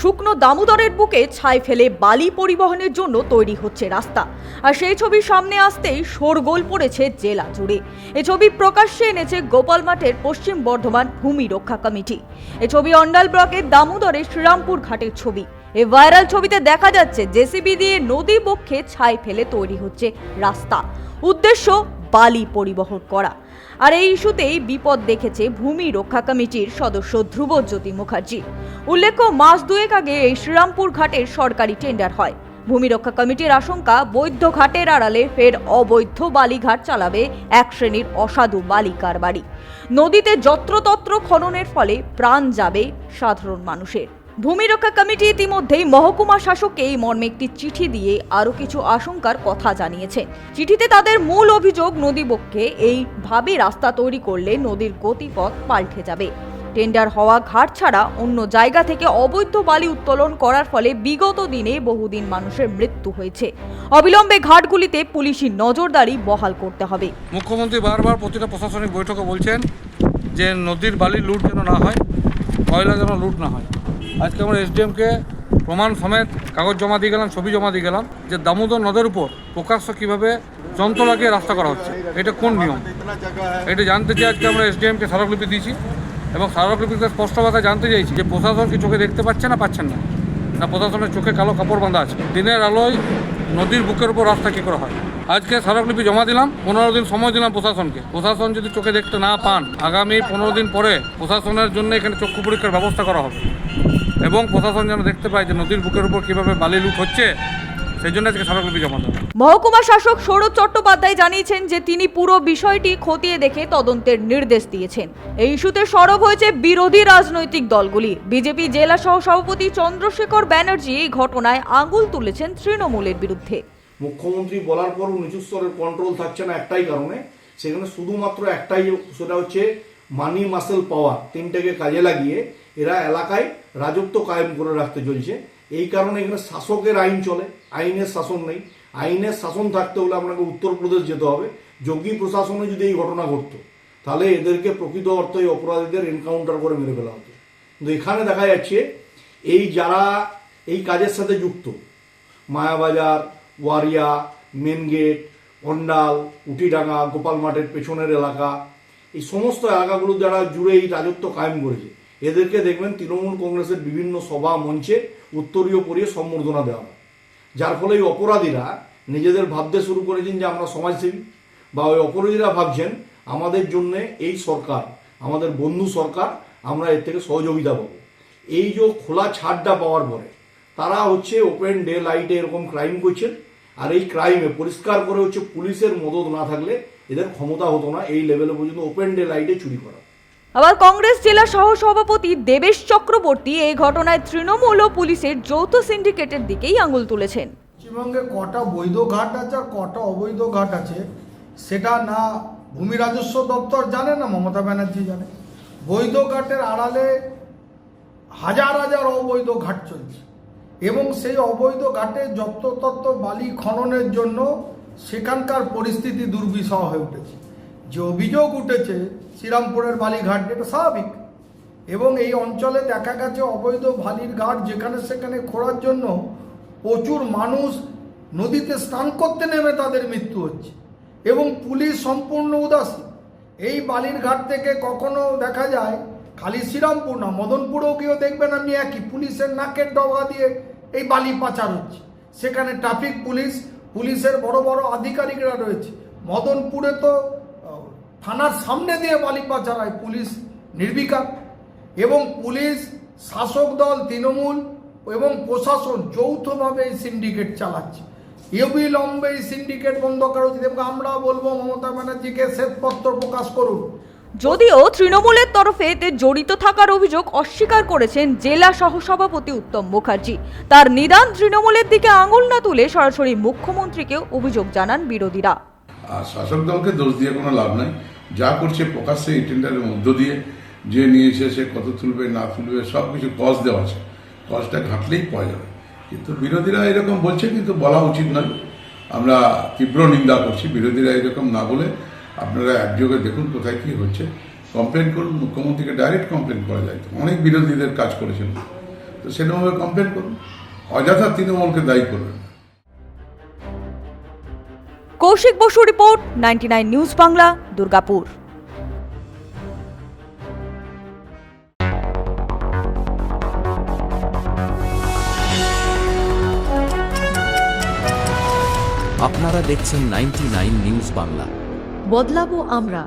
শুকনো দামোদরের বুকে ছাই ফেলে বালি পরিবহনের জন্য তৈরি হচ্ছে রাস্তা। আর সেই ছবি সামনে আসতেই শোরগোল পড়েছে জেলা জুড়ে। এ ছবি প্রকাশ্যে এনেছে গোপাল মাঠের পশ্চিম বর্ধমান ভূমি রক্ষা কমিটি। এ ছবি অন্ডাল ব্লকের দামোদরের শ্রীরামপুর ঘাটের ছবি। এই ভাইরাল ছবিতে দেখা যাচ্ছে জেসিবি দিয়ে নদী বক্ষে ছাই ফেলে তৈরি হচ্ছে রাস্তা। উদ্দেশ্য বালি পরিবহন করা। আর এই ইস্যুতেই বিপদ দেখেছে ভূমি রক্ষা কমিটির সদস্য ধ্রুবজ্যোতি মুখার্জি। উল্লেখ্য, মাস দুয়েক আগে এই শ্রীরামপুর ঘাটের সরকারি টেন্ডার হয়। ভূমি রক্ষা কমিটির আশঙ্কা, বৈধ ঘাটের আড়ালে ফের অবৈধ বালিঘাট চালাবে এক শ্রেণির অসাধু বালি কারবারি নদীতে যত্রতত্র খননের ফলে প্রাণ যাবে সাধারণ মানুষের। ভূমি রক্ষা কমিটি ইতিমধ্যেই মহকুমা শাসককে এই মর্মে একটি চিঠি দিয়ে আরও কিছু আশঙ্কার কথা জানিয়েছে। চিঠিতে তাদের মূল অভিযোগ নদীবক্ষে এইভাবে রাস্তা তৈরি করলে নদীর গতিপথ পাল্টে যাবে। টেন্ডার হওয়া ঘাট ছাড়া অন্য জায়গা থেকে অবৈধ বালি উত্তোলন করার ফলে বিগত দিনে বহুদিন মানুষের মৃত্যু হয়েছে। অবিলম্বে ঘাটগুলিতে পুলিশি নজরদারি বহাল করতে হবে। মুখ্যমন্ত্রী বারবার প্রতিটা প্রশাসনিক বৈঠকে বলছেন যে নদীর বালি লুট যেন না হয়, কয়লা যেন লুট না হয়। আজকে আমরা এসডিএমকে প্রমাণ সমেত কাগজ জমা দিয়ে গেলাম, ছবি জমা দিয়ে গেলাম যে দামোদর নদের উপর প্রকাশ্য কীভাবে যন্ত্র লাগিয়ে রাস্তা করা হচ্ছে। এটা কোন নিয়ম? এটা জানতে চাই আজকে আমরা এসডিএমকে স্মারকলিপি দিয়েছি এবং স্মারকলিপিতে স্পষ্ট ভাষায় জানতে চাইছি যে প্রশাসন কি চোখে দেখতে পাচ্ছে না পাচ্ছেন না? না, প্রশাসনের চোখে কালো কাপড় বাঁধা আছে। দিনের আলোয় নদীর বুকের উপর রাস্তা কী করা হয়? আজকে স্মারকলিপি জমা দিলাম, পনেরো দিন সময় দিলাম প্রশাসনকে। প্রশাসন যদি চোখে দেখতে না পান, আগামী পনেরো দিন পরে প্রশাসনের জন্য এখানে চক্ষু পরীক্ষার ব্যবস্থা করা হবে। এবং প্রশাসন যেন দেখতে পায় যে নদীর বুকের উপর কীভাবে বালি লুট হচ্ছে সেই জন্য আজকে স্মারকলিপি জমা দেওয়া মহকুমা শাসক সৌরভ চট্টোপাধ্যায় জানিয়েছেন যে তিনি পুরো বিষয়টি খতিয়ে দেখে তদন্তের নির্দেশ দিয়েছেন। এই ইস্যুতে সরব হয়েছে বিরোধী রাজনৈতিক দলগুলি। বিজেপি জেলা সহ সভাপতি চন্দ্রশেখর ব্যানার্জি এই ঘটনায় আঙুল তুলেছেন তৃণমূলের বিরুদ্ধে। মুখ্যমন্ত্রী বলার পরও নিচু স্তরের কন্ট্রোল থাকছে না একটাই কারণে। সেখানে শুধুমাত্র একটাই সেটা হচ্ছে মানি মাসেল পাওয়ার তিনটাকে কাজে লাগিয়ে এরা এলাকায় রাজত্ব কায়েম করে রাখতে চলছে। এই কারণে এখানে শাসকের আইন চলে, আইনের শাসন নেই। আইনের শাসন থাকতে হলে আপনাকে উত্তরপ্রদেশ যেতে হবে। যোগী প্রশাসনে যদি এই ঘটনা ঘটতো, তাহলে এদেরকে প্রকৃত অর্থে অপরাধীদের এনকাউন্টার করে মেরে ফেলা হতো। কিন্তু এখানে দেখা যাচ্ছে, এই যারা এই কাজের সাথে যুক্ত, মায়াবাজার, ওয়ারিয়া মেন গেট অন্ডাল উটিডাঙ্গা গোপাল মাঠের পেছনের এলাকা, এই সমস্ত এলাকাগুলো যারা জুড়ে এই রাজত্ব কায়েম করেছে। এদেরকে দেখবেন তৃণমূল কংগ্রেসের বিভিন্ন সভা মঞ্চে উত্তরীয় পরিয়ে সম্বর্ধনা দেওয়া হয়। যার ফলে এই অপরাধীরা নিজেদের ভাবতে শুরু করেছেন যে আমরা সমাজসেবী বা ওই অপরাধীরা ভাবছেন আমাদের জন্য এই সরকার, আমাদের বন্ধু সরকার আমরা এর থেকে সহযোগিতা পাবো। এই যে খোলা ছাড়টা পাওয়ার পরে তারা হচ্ছে ওপেন ডে লাইটে এরকম ক্রাইম করছেন আর এই ক্রাইমে পরিষ্কার করে হচ্ছে পুলিশের মদত না থাকলে এদের ক্ষমতা হতো না এই লেভেলে পর্যন্ত ওপেন ডে লাইটে চুরি করা। আবার কংগ্রেস জেলা সহ সভাপতি দেবেশ চক্রবর্তী এই ঘটনায় তৃণমূল ও পুলিশের যৌথ সিন্ডিকেটের দিকেই আঙুল তুলেছেন। পশ্চিমবঙ্গে কটা বৈধ ঘাট আছে আর কটা অবৈধ ঘাট আছে, সেটা না ভূমি রাজস্ব দপ্তর জানে না মমতা ব্যানার্জি জানে। বৈধ ঘাটের আড়ালে হাজার হাজার অবৈধ ঘাট চলছে এবং সেই অবৈধ ঘাটে যত্রতত্ত্ব বালি খননের জন্য সেখানকার পরিস্থিতি দুর্বিষহ হয়ে উঠেছে। যে অভিযোগ উঠেছে শ্রীরামপুরের বালিঘাট, এটা স্বাভাবিক। এবং এই অঞ্চলে দেখা গেছে অবৈধ বালির ঘাট যেখানে সেখানে খোঁড়ার জন্য প্রচুর মানুষ নদীতে স্নান করতে নেমে তাদের মৃত্যু হচ্ছে। এবং পুলিশ সম্পূর্ণ উদাসীন এই বালির ঘাট থেকে কখনো দেখা যায় খালি শ্রীরামপুর না, মদনপুরেও গিয়েও দেখবেন আপনি একই পুলিশের নাকের ডগা দিয়ে এই বালি পাচার হচ্ছে। সেখানে ট্রাফিক পুলিশ, পুলিশের বড় বড় আধিকারিকরা রয়েছে। মদনপুরে তো থানার সামনে দিয়ে বালি পাচার হয় পুলিশ নির্বিকার এবং পুলিশ শাসক দল তৃণমূল এবং প্রশাসন যৌথভাবে এই সিন্ডিকেট চালাচ্ছে। অবিলম্বে এই সিন্ডিকেট বন্ধ করা উচিত এবং আমরা বলব মমতা ব্যানার্জিকে শ্বেতপত্র প্রকাশ করুন। যদিও তৃণমূলের তরফে এতে জড়িত থাকার অভিযোগ অস্বীকার করেছেন জেলা সহসভাপতি উত্তম মুখার্জি। তার নিদান তৃণমূলের দিকে আঙুল না তুলে সরাসরি মুখ্যমন্ত্রীকে অভিযোগ জানান বিরোধীরা। শাসক দলকে দোষ দিয়ে কোনো লাভ নাই। যা করছে প্রকাশ্যে এই টেন্ডারের মধ্য দিয়ে, যে নিয়েছে সে কত তুলবে, না তুলবে, সব কিছু কজ দেওয়া আছে। কজটা ঘাটলেই পাওয়া যাবে। কিন্তু বিরোধীরা এরকম বলছে, কিন্তু বলা উচিত নয়। আমরা তীব্র নিন্দা করছি বিরোধীরা এরকম না বলে। আপনারা একযোগে দেখুন কোথায় কি হচ্ছে। কমপ্লেন করুন, মুখ্যমন্ত্রীকে ডাইরেক্ট কমপ্লেন করা যায়। অনেক বিরোধীদের কাজ করেছেন। তো সেরকমভাবে কমপ্লেন করুন। অযথা তৃণমূলকে দায়ী করবেন। Koushik Basu report ninety news Bangla Durgapur. আপনারা দেখছেন নাইনটি নিউজ বাংলা। বদলাবো আমরা।